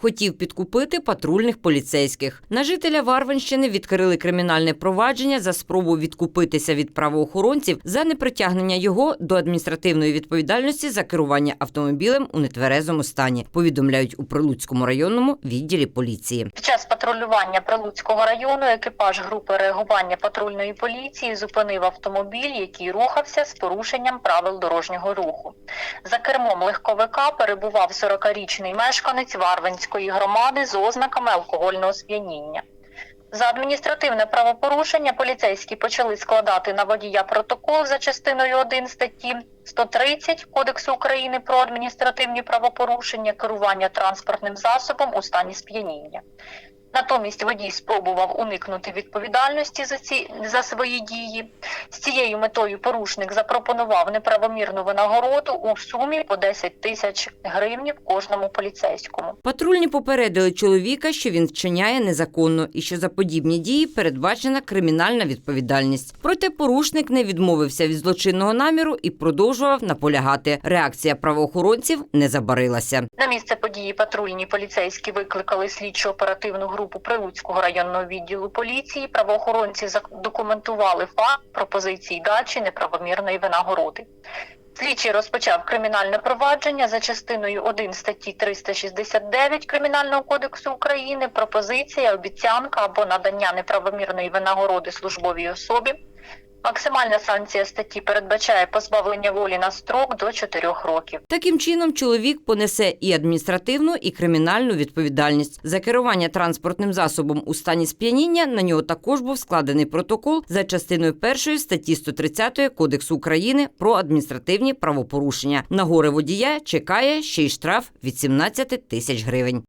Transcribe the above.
Хотів підкупити патрульних поліцейських. На жителя Варвинщини відкрили кримінальне провадження за спробу відкупитися від правоохоронців за непритягнення його до адміністративної відповідальності за керування автомобілем у нетверезому стані. Повідомляють у Прилуцькому районному відділі поліції. Під час патрулювання Прилуцького району екіпаж групи реагування патрульної поліції зупинив автомобіль, який рухався з порушенням правил дорожнього руху. За кермом легковика перебував 40-річний мешканець Варвинської громади з ознаками алкогольного сп'яніння. За адміністративне правопорушення поліцейські почали складати на водія протокол за частиною 1 статті 130 Кодексу України про адміністративні правопорушення керування транспортним засобом у стані сп'яніння. Натомість водій спробував уникнути відповідальності за ці за свої дії. З цією метою порушник запропонував неправомірну винагороду у сумі по 10 тисяч гривнів кожному поліцейському. Патрульні попередили чоловіка, що він вчиняє незаконно і що за подібні дії передбачена кримінальна відповідальність. Проте порушник не відмовився від злочинного наміру і продовжував наполягати. Реакція правоохоронців не забарилася. На місце події патрульні поліцейські викликали слідчо оперативну групу Прилуцького районного відділу поліції. Правоохоронці задокументували факт пропозиції дачі неправомірної винагороди. Слідчий розпочав кримінальне провадження за частиною 1 статті 369 Кримінального кодексу України. Пропозиція, обіцянка або надання неправомірної винагороди службовій особі. Максимальна санкція статті передбачає позбавлення волі на строк до 4 років. Таким чином, чоловік понесе і адміністративну, і кримінальну відповідальність за керування транспортним засобом у стані сп'яніння. На нього також був складений протокол за частиною першої статті 130 Кодексу України про адміністративні правопорушення. На горе водія чекає ще й штраф від 17 тисяч гривень.